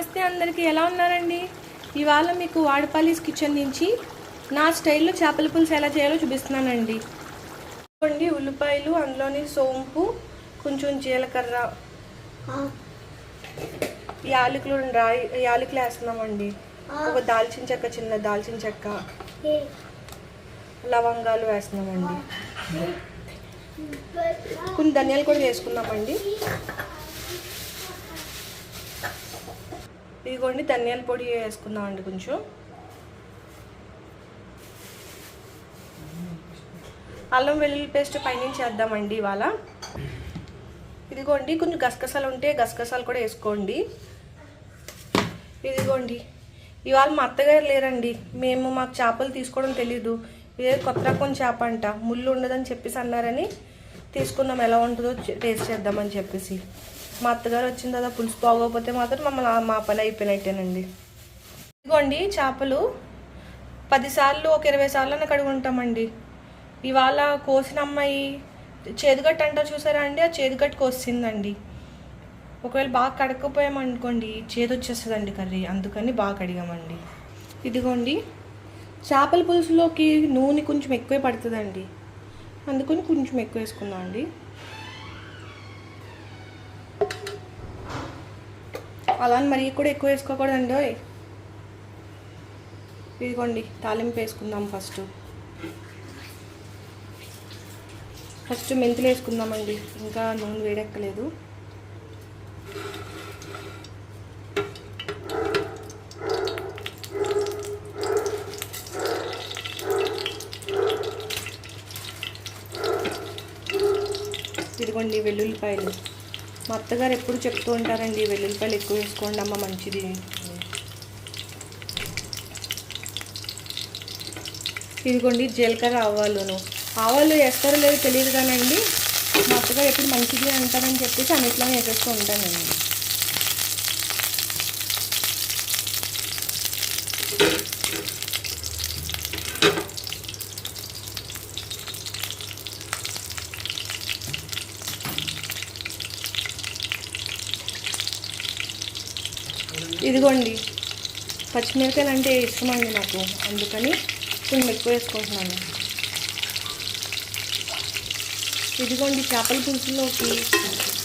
నమస్తే అందరికీ. ఎలా ఉన్నారండి? ఇవాళ మీకు వాడపాలీస్ కిచెన్ నుంచి నా స్టైల్లో చేపల పులుసు ఎలా చేయాలో చూపిస్తున్నానండి. ఇదిగోండి ఉల్లిపాయలు అందులోని సోంపు కొంచెం జీలకర్ర యాలకులు రాయి యాలకులు వేస్తున్నామండి. ఒక దాల్చిన చెక్క చిన్న దాల్చిన చెక్క లవంగాలు వేస్తున్నామండి. కొన్ని ధనియాలు కూడా వేసుకుందామండి. ఇదిగోండి ధనియాల పొడి వేసుకుందామండి కొంచెం. అల్లం వెల్లుల్లి పేస్ట్ పైనుంచి వేద్దామండి ఇవాళ. ఇదిగోండి కొంచెం గసగసాలు ఉంటే గసగసాలు కూడా వేసుకోండి. ఇదిగోండి ఇవాళ మా అత్తగారు లేరండి. మేము మాకు చేపలు తీసుకోవడం తెలీదు. ఇదే కొత్త రకం చేప అంట. ముళ్ళు ఉండదని చెప్పేసి అన్నారని తీసుకుందాం ఎలా ఉంటుందో టేస్ట్ చేద్దామని చెప్పేసి. మా అత్తగారు వచ్చిన తర్వాత పులుసు బాగోకపోతే మాత్రం మమ్మల్ని మా పని అయిపోయినట్టేనండి. ఇదిగోండి చేపలు. పదిసార్లు ఒక ఇరవై సార్లు అని కడుగుంటామండి ఇవాళ కోసిన అమ్మాయి చేదుగట్టు అంటారు చూసారా అండి? ఆ చేదుగట్టు కోసిందండి. ఒకవేళ బాగా కడకపోయామనుకోండి చేదు వచ్చేస్తుందండి కర్రీ. అందుకని బాగా కడిగామండి. ఇదిగోండి. చేపల పులుసులోకి నూనె కొంచెం ఎక్కువే పడుతుందండి. అందుకని కొంచెం ఎక్కువ వేసుకుందాం అండి అలా అని కూడా ఎక్కువ వేసుకోకూడదండి ఓయ్. ఇదిగోండి తాలింపు వేసుకుందాం ఫస్ట్. ఫస్ట్ మెంతులు వేసుకుందామండి ఇంకా నూనె వేడెక్కలేదు. ఇదిగోండి వెల్లుల్లిపాయలు. మా అత్తగారు ఎప్పుడు చెప్తూ ఉంటారండి వెల్లుల్లిపాయలు ఎక్కువ వేసుకోండి అమ్మ మంచిది. ఇదిగోండి జీలకర్ర ఆవాలును. ఆవాలు వేస్తారో లేదో తెలియదు కానండి మా అత్తగారు ఎప్పుడు మంచిది అంటారని చెప్పేసి అన్నిట్లోనే వేసేస్తూ ఉంటానండి. ఇదిగోండి. పచ్చిమిరకాయలు అంటే ఇష్టం అండి నాకు. అందుకని కొంచెం ఎక్కువ వేసుకుంటున్నాను. ఇదిగోండి చేపల పులుసులోకి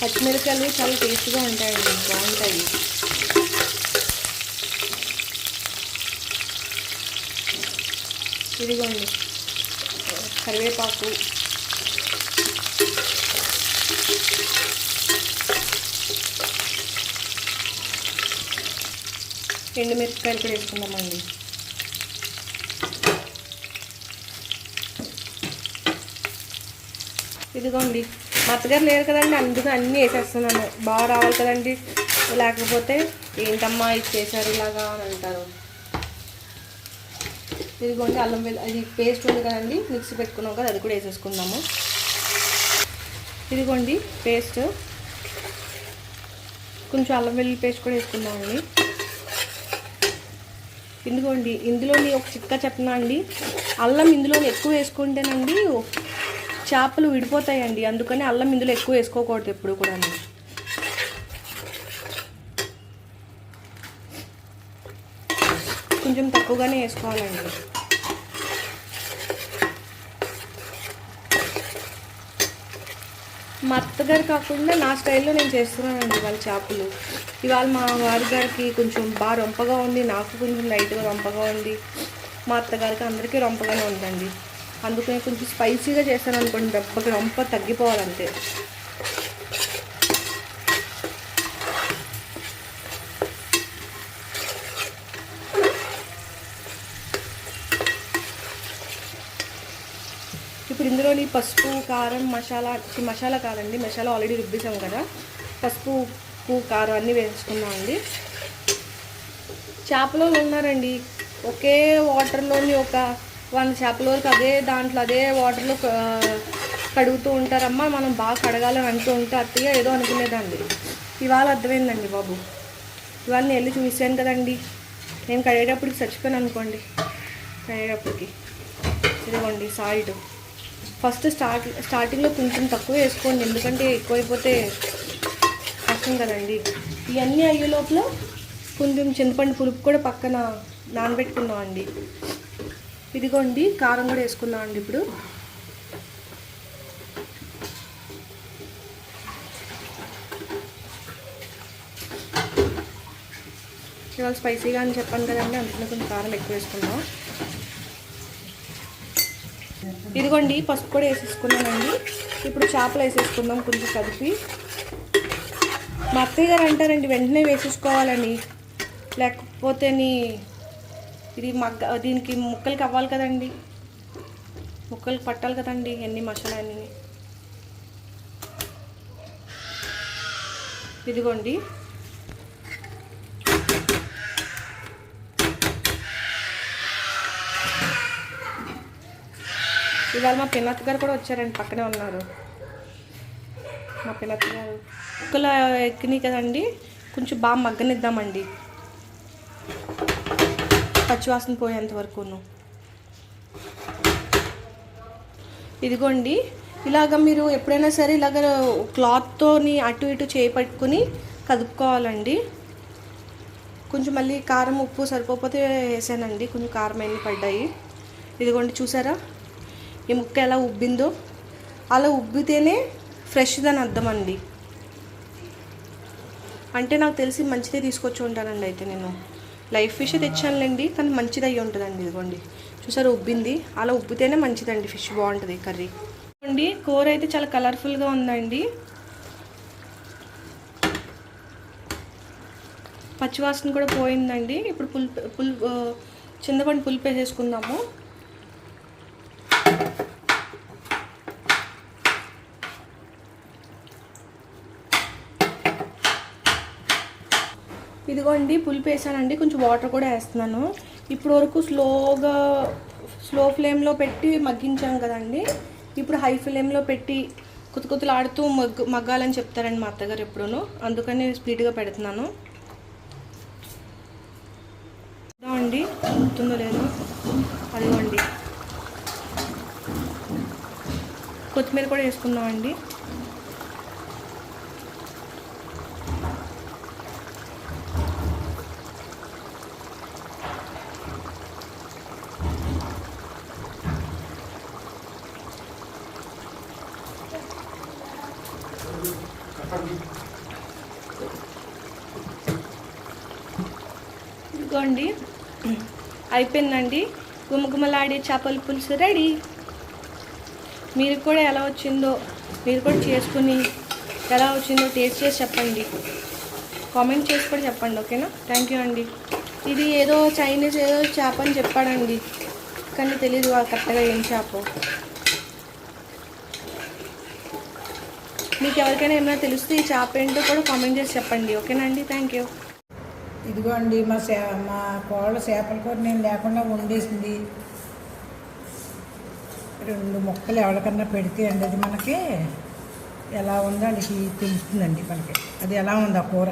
పచ్చిమిరకాయలు చాలా టేస్ట్గా ఉంటాయండి. బాగుంటాయి. ఇదిగోండి కరివేపాకు. ఎండుమిరపకాయలు కూడా వేసుకుందామండి. ఇదిగోండి. మా అత్తగారు లేరు కదండి అందుకు అన్నీ వేసేస్తున్నాను. బాగా రావాలి కదండి. లేకపోతే ఏంటమ్మా ఇది చేశారు ఇలాగా అని అంటారు. ఇదిగోండి అల్లం వెల్లు అది పేస్ట్ ఉంది కదండి మిక్సీ పెట్టుకున్నాం కదా అది కూడా వేసేసుకుందాము. ఇదిగోండి పేస్ట్. కొంచెం అల్లం వెల్లుల్లి పేస్ట్ కూడా వేసుకుందామండి. ఇదిగోండి ఇందులోని ఒక చిక్క చెప్పనా అండి. అల్లం ఇందులోని ఎక్కువ వేసుకుంటేనండి చేపలు విడిపోతాయండి. అందుకని అల్లం ఇందులో ఎక్కువ వేసుకోకూడదు ఎప్పుడు కూడా కొంచెం తక్కువగానే వేసుకోవాలండి. మా అత్తగారు కాకుండా నా స్టైల్లో నేను చేస్తున్నానండి వాళ్ళ చేపలు. ఇవాళ మా వారి గారికి కొంచెం బాగా రొంపగా ఉంది నాకు కొంచెం లైట్గా రొంపగా ఉంది. మా అత్తగారికి అందరికీ రొంపగానే ఉందండి. అందుకని కొంచెం స్పైసీగా చేస్తాను అనుకోండి రొంప రొంప తగ్గిపోవాలంతే ఇప్పుడు ఇందులోని పసుపు కారం మసాలా మసాలా కాదండి మసాలా ఆల్రెడీ రుబ్బేసాం కదా. పసుపు ఉప్పు కారం అన్నీ వేసుకున్నామండి చేపలు ఉన్నారండి. ఒకే వాటర్లోని ఒక వంద చేపల వరకు అదే దాంట్లో అదే వాటర్లో కడుగుతూ ఉంటారమ్మా. మనం బాగా కడగాలని అంటూ ఉంటే అత్తగా ఏదో అనుకునేదండి ఇవాళ అర్థమైందండి బాబు. ఇవాళ నేను వెళ్ళి చూసాను కదండి. నేను కడిగేటప్పటికి చచ్చిపోయాను అనుకోండి. కడిగేటప్పటికి. ఇదిగోండి సాల్ట్ ఫస్ట్ స్టార్ట్ స్టార్టింగ్లో కొంచెం తక్కువ వేసుకోండి. ఎందుకంటే ఎక్కువైపోతే కష్టం కదండి. ఇవన్నీ అయ్యే లోపల కొంచెం చింతపండు పులుపు కూడా పక్కన నానబెట్టుకున్నాం అండి. ఇదిగోండి కారం కూడా వేసుకున్నాం అండి ఇప్పుడు. ఇవాళ స్పైసీగా అని చెప్పాను కదండి అందుకని కొంచెం కారం ఎక్కువ వేసుకున్నాం ఇదిగోండి పసుపు కూడా వేసేసుకున్నానండి. ఇప్పుడు చేపలు వేసేసుకుందాం కొంచెం కలిపి. మా అత్తయ్య గారు అంటారండి వెంటనే వేసేసుకోవాలని. లేకపోతే ఇది మగ్గ దీనికి ముక్కలకి అవ్వాలి కదండి. ముక్కలకి పట్టాలి కదండి ఎన్ని మసాలాన్ని ఇదిగోండి. ఇవాళ మా పిన్నత్త గారు కూడా వచ్చారండి పక్కనే ఉన్నారు. మా పిన్నత్త గారు. కుక్కలు ఎక్కినాయి కదండి కొంచెం బాగా మగ్గనిద్దామండి. పచ్చివాసన పోయేంత వరకును. ఇదిగోండి ఇలాగ మీరు ఎప్పుడైనా సరే ఇలాగ క్లాత్తోని అటు ఇటు చేపట్టుకుని కదుపుకోవాలండి. కొంచెం మళ్ళీ కారం ఉప్పు సరిపోతే వేసానండి కొంచెం కారం అన్నీ పడ్డాయి. ఇదిగోండి చూసారా? ఈ ముక్క ఎలా ఉబ్బిందో అలా ఉబ్బితేనే ఫ్రెష్దని అర్థం అండి అంటే నాకు తెలిసి మంచిదే తీసుకొచ్చి ఉంటానండి అయితే నేను. లైఫ్ ఫిష్ తెచ్చానులేండి కానీ మంచిది అయ్యి ఉంటుందండి ఇదిగోండి. చూసారు ఉబ్బింది? అలా ఉబ్బితేనే మంచిదండి ఫిష్ బాగుంటుంది కర్రీ. అండి కూర అయితే చాలా కలర్ఫుల్గా ఉందండి. పచ్చివాసన కూడా పోయిందండి. ఇప్పుడు పుల్ పుల్ చింతపండు పులుపు వేసేసుకుందాము. ఇదిగోండి పులుపు వేసానండి. కొంచెం వాటర్ కూడా వేస్తున్నాను. ఇప్పుడు వరకు స్లోగా స్లో ఫ్లేమ్లో పెట్టి మగ్గించాం కదండి. ఇప్పుడు హై ఫ్లేమ్లో పెట్టి కొత్త కొత్తలు ఆడుతూ మగ్గు మగ్గాలని చెప్తారండి మా అత్తగారు ఎప్పుడూను. అందుకని స్పీడ్గా పెడుతున్నాను. అండి అవుతుందో లేదో. అదిగోండి. కొత్తిమీర కూడా వేసుకుందామండి. ఇదిగోండి. అయిపోయిందండి. గుమగుమలాడే చేపల పులుసు రెడీ. మీరు కూడా ఎలా వచ్చిందో మీరు కూడా చేసుకుని ఎలా వచ్చిందో టేస్ట్ చేసి చెప్పండి. కామెంట్ చేసి కూడా చెప్పండి ఓకేనా? థ్యాంక్ యూ అండి. ఇది ఏదో చైనీస్ ఏదో చేప అని చెప్పాడండి. కానీ తెలియదు కరెక్ట్గా ఏం చేప. మీకు ఎవరికైనా ఏమైనా తెలిస్తే ఈ చేప ఏంటో కూడా కామెంట్ చేసి చెప్పండి. ఓకేనండి? థ్యాంక్ యూ ఇదిగో అండి మా సే మా కోళ్ళ చేపల కూర నేను లేకుండా వండేసింది. రెండు ముక్కలు ఎవరికన్నా పెడితే అండి అది మనకి ఎలా ఉందో అది తెలుస్తుందండి మనకి. అది ఎలా ఉంది ఆ కూర?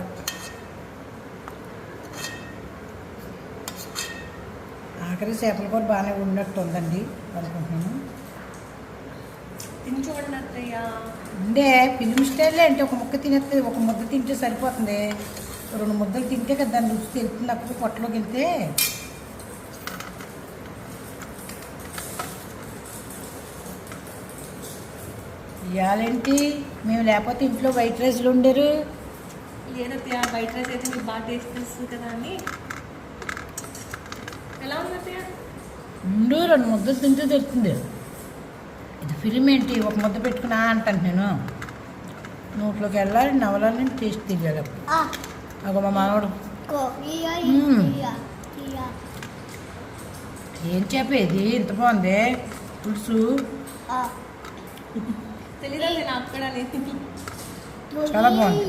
ఆఖరి చేపల కూర బాగానే ఉన్నట్టు ఉందండి అనుకుంటున్నాను. చూడండి అత్తయ్య ఉండే ఫిలిం స్టైల్లో అంటే ఒక ముక్క తినేస్తే ఒక ముద్ద తింటే సరిపోతుంది. రెండు ముద్దలు తింటే కదా దాని రుచి తెలుస్తుంది అప్పుడు పొట్టలోకి వెళ్తే. ఇవాళేంటి మేము లేకపోతే ఇంట్లో వైట్ రైస్లు ఉండరు. లేదత్తయ్య బయట రైస్ అయితే మీకు బాగా టేస్ట్ తెలుస్తుంది కదా అని ఎలా ఉంది ఉండు రెండు ముద్దలు తింటే తెలుస్తుంది. ఇది ఫిలిం ఏంటి? ఒక ముద్ద పెట్టుకున్నా అంటాను నేను. నోట్లోకి వెళ్ళాలి టేస్ట్ తెలియాలి అప్పుడు అగో మా మనవడు. ఏం చెప్పేది? ఇంత బాగుంది? పులుసు? చాలా బాగుంది.